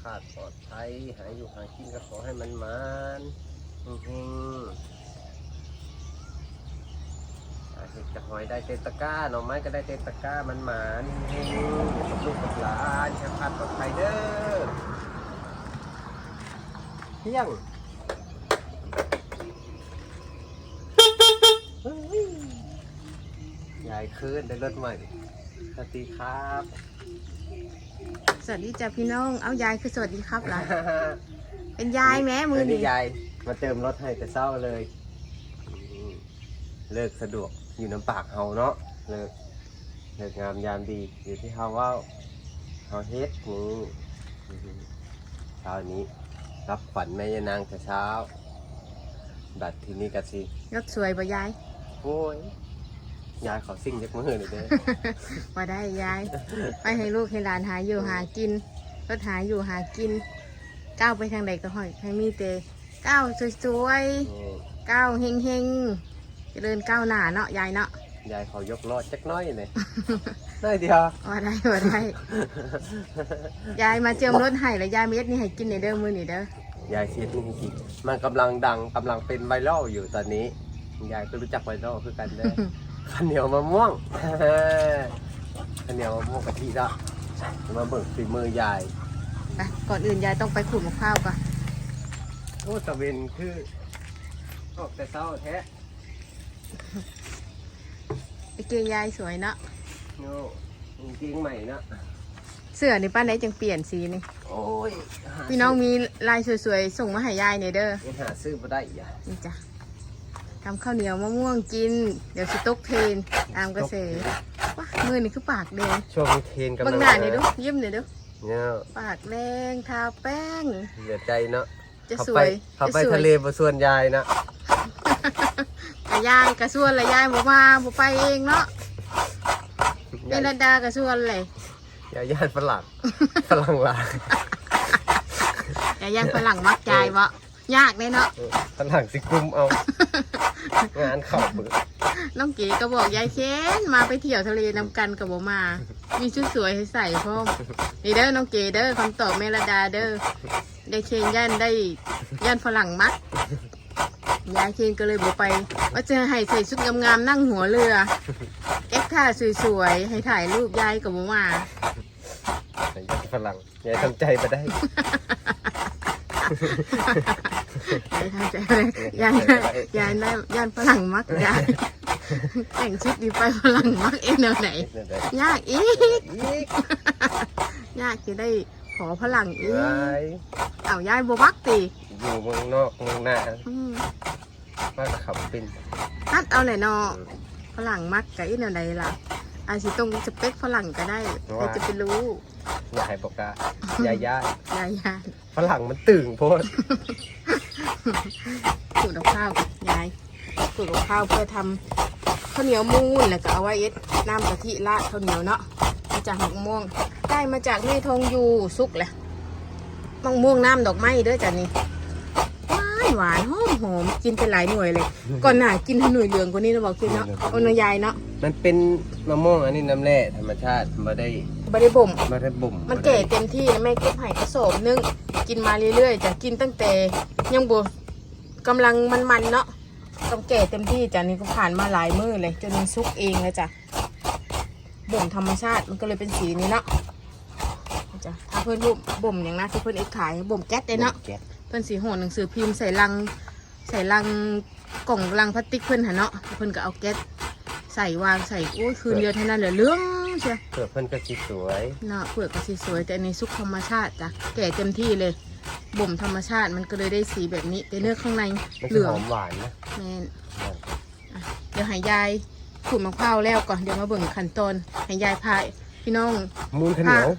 ขอให้แก้วคาดปลอดภัยหายอยู่หากินก็ขอให้มันมันเฮงๆอาเห็ดกระหอยได้เต็ตะก้าหน่อไม้ก็ได้เต็ตะก้ามันหมานกับลูกกับหลานแก้วคลาดปลอดภัยเด้อเที่ยงยายคืนได้รถใหม่สวัสดีครับ สวัสดีจ้ะพี่น้อง เอายายคือสวัสดีครับล่ะเป็นยายแม้มือวันนี่นี้ยายมาเติมรถให้แต่เศร้าเลยอืมเลิกสะดวกอยู่น้ำปากเฮาเนาะ เลิกเลิกงามยามดีอยู่ที่เฮาเว่าเฮาเฮ็ดนี่อืมเช้านี้ รับขวัญแม่ยานางแต่เช้า บัดทีนี้กะสิรถสวยป่ะยายโอ้ย ยายขอซิ่งยักมือหน่อยเด้อมาได้ยายไปให้ลูกให้หลานหาอยู่หากินรถหาอยู่หากิน ก้าวไปทางใดก็หอยให้มีเตก้าวสวยนี่ๆก้าวเฮงเฮงๆเจริญก้าวหน้าเนาะยายเนาะยายขอยกล้อจักหน้อยเลยน้อยเดียวมาได้มาได้ยายมาเจิมรถให้แล้วยายมาเย็ดนี่ให้กินในเด้อมือนี่เด้อยายเช็ดนี่จริงๆมันกำลังดังกำลังเป็นไวรัลอยู่ตอนนี้ยายก็รู้จักไวรัลคือกันเด้อ ข้าวเหนียวมะม่วงข้าวเหนียวมะม่วงกะทิละมาเบิกฝีมือยายไปก่อนอื่นยายต้องไปขูดมะพร้าวก่อนโอ้ตะเวนคือออกแต่เช้าแท้ไปเกงยายสวยเนาะโน่จริงๆใหม่นะเสื้อนี่ป้าไหนจังเปลี่ยนสีนี่โอ้ยหาพี่น้องมีลายสวยๆส่งมาให้ยายหน่อยเด้อยังหาซื้อมาได้อีกอะนี่จ้ะ ทำข้าวเหนียวมะม่วงกิน เดี๋ยวสิตกเทรนตามกระแสว้ามือนี่คือปากแดงช่วงนี้เทรนกำลัเบางงหน้าเนี่อยดูยิ้มเนี่อยดูเนี่ยปากแดงทาแป้งเหลือใจเนาะจะเขาสไปวยเขาไปจะสวยทะเลบส่วนยายนะกะยายกระส่วนละยายบ่มาบ่ไปเองเนาะเป็นระดากระส่วนเลยยายญาติฝรั่งฝรั่งหลายยายยังฝรั่งมักยายบ่ยากเลยเนาะฝรั่งสิกุมเอา งานเข่าเบิกน้องเก๋ก็บอกยายเค้นมาไปเที่ยวทะเลนำกันกับบ่มา มีชุดสวยให้ใส่พร้อมนี่เด้อน้องเก๋เด้อคำตอบเมลดาเด้อยายเคนย่านได้ย่านฝรั่งมักยายเคนก็เลยบอกไป ว่าจะให้ใส่ชุดงามๆนั่งหัวเรือเก็บท่าสวยๆให้ถ่ายรูปยายกับบ่มายายญาติฝรั่งยายทำใจไปได้ ยายทำใจเลยายยายได้ย่านฝรั่งมักยายแต่งชุดดีไปฝรั่งมักเองแนวไหน ยากอีก ยากจะได้ขอพลังอีกเอายายบวักตีอยู่เมืองนอกเมืองหน้าอืมว่าขับเป็นนัดเอาไหนเนอฝรั่งมักกับอีแนวใดล่ะอาจสิตรงสเปคฝรั่งก็ได้ใครจะไปรู้ยายบอกว่ายายายายยายฝรั่งมันตึงโพด ขูดกับข้าวกับยายขูดกับข้าวเพื่อทำข้าวเหนียวมูนแล้วก็เอาไว้เอ็ดน้ำกะทิราดข้าวเหนียวเนาะมาจากมะม่วงได้มาจากแม่ทองยูสุกแหละมะม่วงน้ำดอกไม้เด้อจ้ะนี่หวานหวานหอมหอมกินไปหลายหน่วยเลย ก่อนหน้ากินให้หน่วยเหลืองกว่านี้นะบอกคิดเนาะโอนยายเนาะมันเป็นมะม่วงอันนี้น้ำแร่ธรรมชาติมาได้ไม่ได้บ่มมาได้บ่ม มันแก่เต็มที่แม่เก็บไห่กระสอบนึงกินมาเรื่อยๆจะกินตั้งแต่ ยังบวกำลังมันๆเนาะต้องแก่เต็มที่จ้ะนี่ก็ผ่านมาหลายมื้อเลย จนมันซุกเองเลยจ้ะบ่มธรรมชาติมันก็เลยเป็นสีนี้เนาะจ้ะถ้าเพื่อนบ่มบ่มอย่างนะที่เพื่อนเอ็ดขายบ่มแก๊สเลยเนาะแก๊สเพื่อนสีโหนหนังสือพิมพ์ใส่ลังใส่ลังกล่องลังพลาสติกเพื่อนหะเนาะเพื่อนก็เอาแก๊สใส่วางใส่โอ้ยคืนเดียวเท่านั้นเหลือเรื่องเชียวเผื่อเพิ่นก็สิสวยหน้าเปลือกก็สีสวยแต่อันนี้ซุกธรรมชาติจ้ะแก่เต็มที่เลย บ่มธรรมชาติมันก็เลยได้สีแบบนี้แต่เนื้อข้างในมันเหสิลือหงอมหวานนะแมนอะเดี๋ยวให้ยายขูดมะพร้าวแล้วก่อนเดี๋ยวมาเบิ่งขั้นตอนให้ยายพาพี่น้องมูนข้าวเหนียว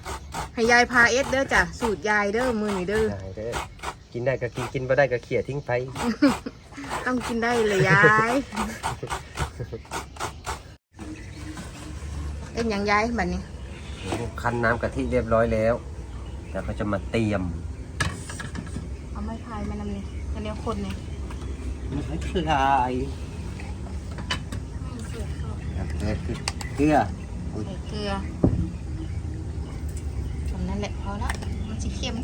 ให้ยายพาเอสเด้อจ้ะสูตรยายเด้อมือนี่เด้อ ได้เด้อกินได้ก็กินกินบ่ได้ก็เขี่ยทิ้งไป ต้องกินได้เลยยายเป็นอย่างยายแบบนี้ คั้นน้ำกะทิเรียบร้อยแล้ว แล้วก็จะมาเตรียม เอาไม้พายมานำนี่อันนี้คนเนี่ยไม่คลายแล้วก็คือเกลือใส่เกลือแหละพอละมันจะเค็ม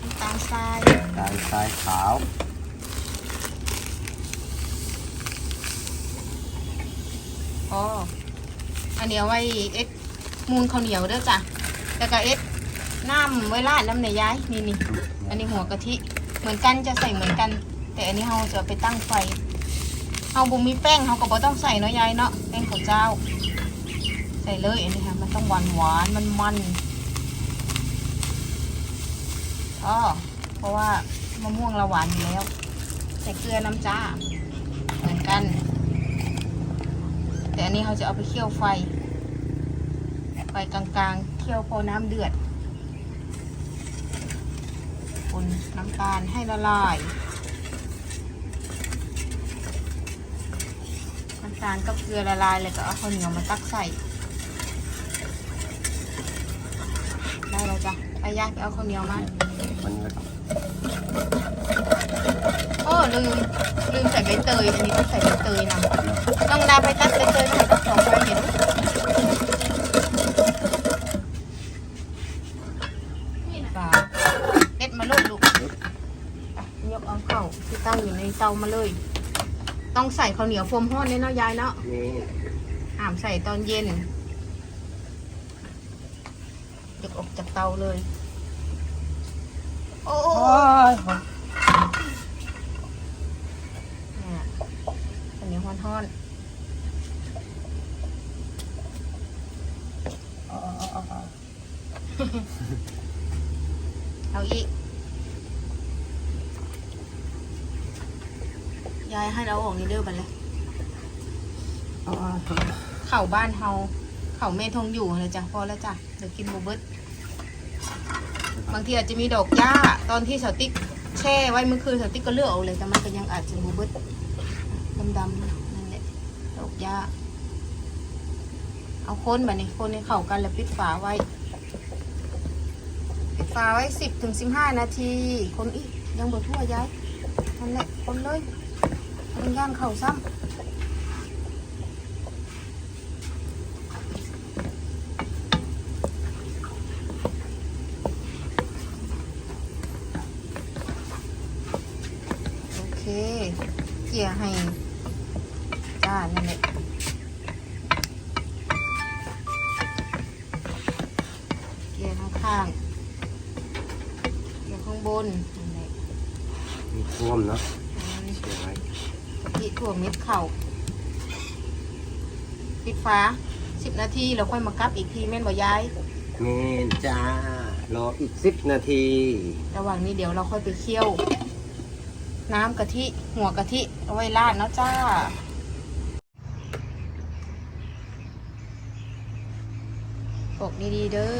น้ำตาลทรายตาลทรายขาวอ๋ออันเดียวไว้เอ็ดมูนข้าวเหนียวเด้อจ้ะแล้วก็เอ็ดน้ำไว้ราดน้ำในย้ายนี่นี่อันนี้หัวกะทิ เหมือนกันจะใส่เหมือนกัน แต่อันนี้เราจะไปตั้งไฟเราบุมีแป้งเราก็บ่ต้องใส่เนาะยายเนาะแป้งข้าวเจ้า ใส่เลยอันนี้ค่ะมันต้องหวานหวานมันมันอ๋อเพราะว่ามะม่วงเราหวานอยู่แล้ว ใส่เกลือน้ำจ้า เหมือนกัน แต่อันนี้เขาจะเอาไปเคี่ยวไฟไฟกลางๆเคี่ยวพอน้ำเดือด คนน้ำตาลให้ละลาย น้ำตาลกับเกลือละลายเลยก็เอาข้าวเหนียวมาตักใส่ ได้แล้วจ้ะไปย่างไปเอาข้าวเหนียวมามันก็โอ้ลืมลืมใส่ใบเตยอันนี้ต้องใส่ใบเตยนำต้องนาไปตัดใบเตยมาตั้งสองใบเห็นฝาเอ็ดมาลูกลูกอะยกเอาเข้าที่ตั้งอยู่ใน เตามาเลย ต้องใส่ข้าวเหนียวพรมห้อนเนี่ยเนาะยายเนาะนี่ห้ามใส่ตอนเย็นยกออกจากเตาเลย โอ้โหโอ้ยเนี่ยข้าวเหนียวห้อนๆเอาอีก ยายให้เราออกนี่เด้อบันเลยเข่าบ้านเฮาเข่าแม่ทงอยู่เลยจ้ะพอแล้วจ้ะเดี๋ยวกินโมเบิร์ตบางทีอาจจะมีดอกหญ้าตอนที่สติ๊กแช่ไว้เมื่อคืนสติ๊กก็เลือกเอาเลยแต่มันก็ยังอาจจะโมเบิร์ตดำๆนั่นแหละดอกหญ้าเอาค้นแบบนี้ค้นให้เข้ากันแล้วปิดฝาไว้ ปิดฝาไว้สิบถึงสิบห้านาที คนอีกยังบ่ทั่วย้ายนั่นแหละคนเลย มันย่านเข่าซ้ำโอเคเกี่ยให้จ้านั่นแหละเกี่ยข้างข้างๆเกี่ยข้างบนนั่นแหละมีท่วมเนาะอันนี้เสียไว้ กะทิถั่วเม็ดเข่าปิดฟ้าสิบนาทีแล้วค่อยมากับอีกทีแม่นบ่ยาย เมนจ้ารออีกสิบนาที ระหว่างนี้เดี๋ยวเราค่อยไปเคี่ยว น้ำกะทิหัวกะทิเอาไว้ราดเนาะจ้า ปกดีๆเด้อ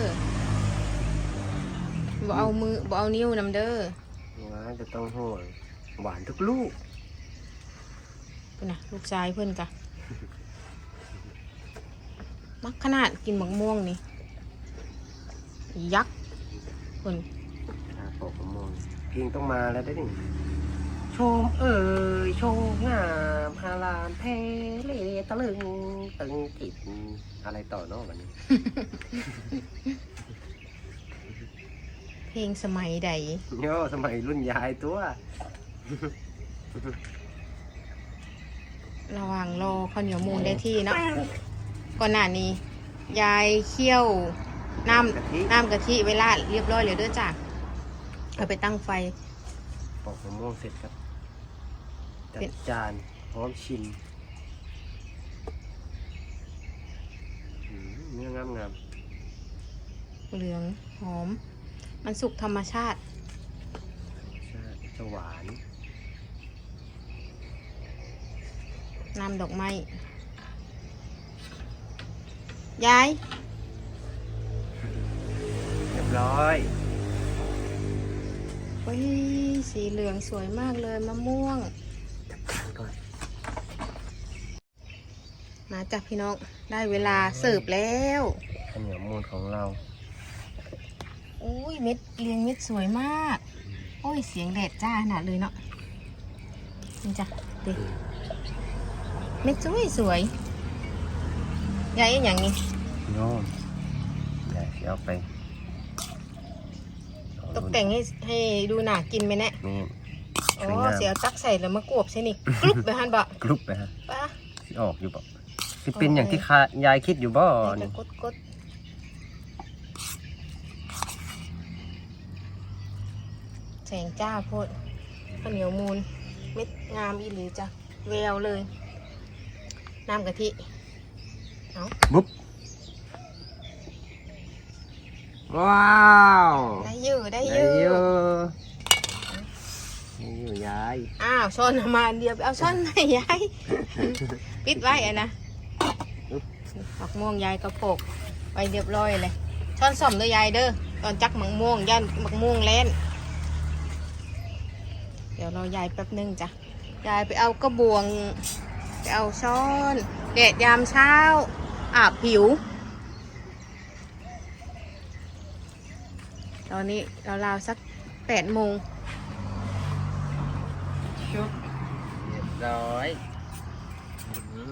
บ่เอามือบ่เอานิ้วนำเด้อว้าจะต้องห่วงหวานทุกลูกเพิ่นน่ะลูกชายเพิ่นกะมักขนาดกินหมักม่วงนี่ ยักษ์เพิ่นชาปกมะม่วงเพียงต้องมาแล้วได้ดิโชมเอ่ยโชมงามฮารามเพเลตะลึงตึงกิดอะไรต่อเนาะวันนี้ เพลงสมัยใด โย่สมัยรุ่นยายตัว ระหว่างรอข้าวเหนียวมูนได้ที่เนาะก่อนหน้านี้ ยายเคี่ยวน้กะทิำน้ำกะทิไว้ราดเรียบร้อยเลยเด้อจ้ะเอาไปตั้งไฟปอกมะม่วงเสร็จครับจัเป็ดนจานพร้อมชิมอืมเนื้องามงามเหลืองหอม มันสุกธรรมชาติๆใช่จะหวาน น้ำดอกไม้ยายเรียบร้อยเฮ้ยสีเหลืองสวยมากเลยมะม่วงทานก่อน มาจากพี่น้องได้เวลาเสิร์ฟแล้วข้าวเหนียวมูนของเราอุ้ยเม็ดเรียงเม็ดสวยมาก โอ้ยเสียงแดดจ้าขนาดเลยเนาะนี่จ้ะเด็ เม็ดสวยสวยยายเอ็นอย่างนี้โน้มเดี๋ยวสิเอาไปกแต่งให้ให้ดูน่ากินไหมเนี่ยนี่อ๋อสวยงามเสียวตักใส่แล้วมากรวบใช่นี่กรุบไปหันบะกรุบไปฮะปะสิออกอยู่บ่สิเป็นอย่างที่คายายคิดอยู่บ่แล้วนี่กดกดแสงจ้าโพดข้าวเหนียวมูลเม็ดงามอีหลีจ้ะแววเลย น้ำกะทิบุ๊บว้าวได้อยืได้ได้ออยืยู่ได้อยู่ยายอ้าวช้อนเอามาอันเดียวไปเอาช้อนไหนยายปิดไว้อะนะมักม่วงยายกระโปกไปเรียบร้อยเลยช้อนส่อมเด้อยายเด้อตอนจักมักม่วงย่านมักม่วงเล่นเดี๋ยวรอยายแป๊บนึงจ้ะยายไปเอากระบวง ไปเอาช้อนแดดยามเช้าอาบผิว ตอนนี้ราวๆสักแปดโมงชุบเรียบร้อย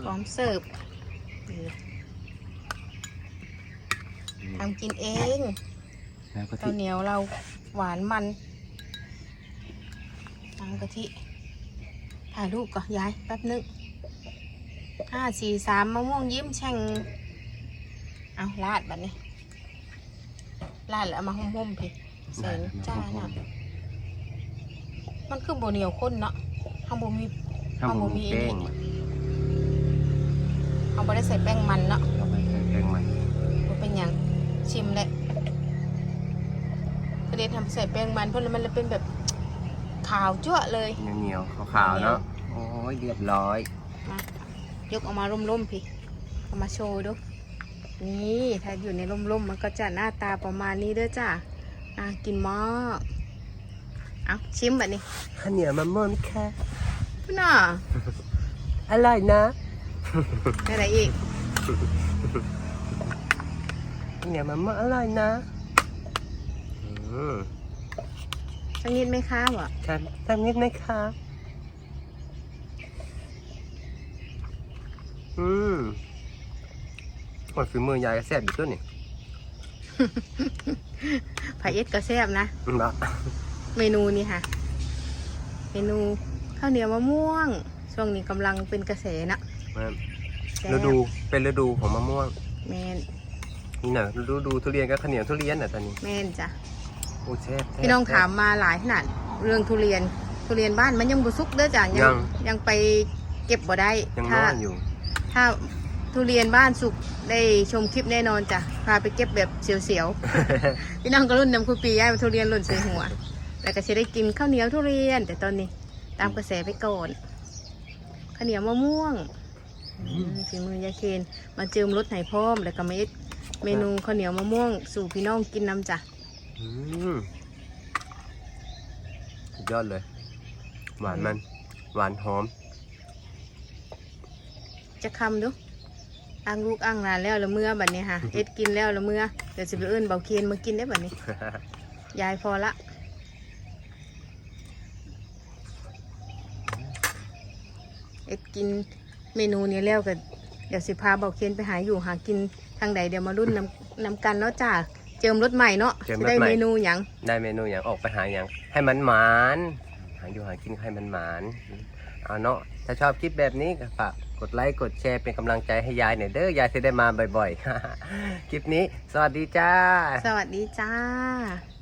พร้อมเสิร์ฟทำกินเองแล้วก็ข้าที่วเหนียวเราหวานมันน้ำกะทิถ่ายรูปก่อนยายแป๊บนึง ห้าสี่สามมะม่วงยิ้มแช่งเอาลาดแบบนี้ลาดแล้วเอามาห่มๆพี่ใส่จ้าน่ะมันคือโบเหนียวข้นเนาะข้างบนมีข้าวหมูแป้งมันเอาไปได้ใส่แป้งมันเนาะเอาไปใส่แป้งมันมันเป็นอย่างชิมเลยประเด็นทำใส่แป้งมันเพราะมันจะเป็นแบบขาวจั่วะเลยเหนียวๆขาวๆเนาะโอ้ยเรียบร้อยมา ยกออกมาร่มๆพี่เอามาโชว์ดูนี่ถ้าอยู่ในร่มๆมันก็จะหน้าตาประมาณนี้เด้อจ้ะอะกินมากเอาชิมแบบนี้ข้าวเหนียวมะม่วงค่ะพี่น่ะอร่อยนะอะไรอีกข้าวเหนียวมะม่วงอร่อยนะอืมสักนิดไหมคะวะทานทานนิดไหมคะ อืมโอ้ยฝีมือยายก็แซ่บอยู่ตัวนี่ไผ่เอ็ดก็แซ่บนะเนาะเมนูนี้ค่ะ เมนูข้าวเหนียวมะม่วง ช่วงนี้กำลังเป็นกระแสนะมันแซ่บฤดูเป็นฤดูของมะม่วง แมนนี่น่ะฤดูทุเรียนก็ข้าวเหนียวทุเรียนน่ะตอนนี้แมนจ้ะ โอ้แซ่บแซ่บ พี่น้องแซ่บถามมาหลายขนาดเรื่องทุเรียนทุเรียนบ้านมันยังบุสุกเด้อจ้ะยังยังไปเก็บบ่ได้ยังถ้าน้อยอยู่ ถ้าทุเรียนบ้านสุกได้ชมคลิปแน่นอนจ้ะ พาไปเก็บแบบเสียวๆ พี่น้องก็รุ่นนำคุณปีย้ายมาทุเรียนหล่นใส่หัว แต่ก็จะได้กินข้าวเหนียวทุเรียน แต่ตอนนี้ตามกระแสไปก่อนข้าวเหนียวมะม่วงอืมฝีมือยายเคนมาเจิมรสไหนพร้อม แล้วก็มาเอ็ดเมนูข้าวเหนียวมะม่วง สู่พี่น้องกินน้ำจ้ะอืมสุดยอดเลย หวานมัน หวานหอม จะคำดูอ้างลูกอ้างหลานแล้วละเมื่อบัดนี้ค่ะเอ็ดกินแล้วละเมื่อเดี๋ยวจะไปเอื้นเบาเคนมากินได้บัดนี้ ยายพอละเอ็ดกินเมนูนี้แล้วก็เดี๋ยวสิพาเบาเคนไปหาอยู่หากินทางใดเดี๋ยวมารุ่นนำนำกันเนาะจ้าเจิมรถใหม่เนาะเจิมจะรถได้ใหม่ เมนูหยังได้เมนูอย่างออกไปหาอย่างให้มันหมานหาอยู่หากินให้มันหมานเอาเนาะถ้าชอบคลิปแบบนี้ก็ฝาก กดไลค์กดแชร์เป็นกำลังใจให้ยายหน่อยเด้อยายจะได้มาบ่อยๆ คลิปนี้ สวัสดีจ้า สวัสดีจ้า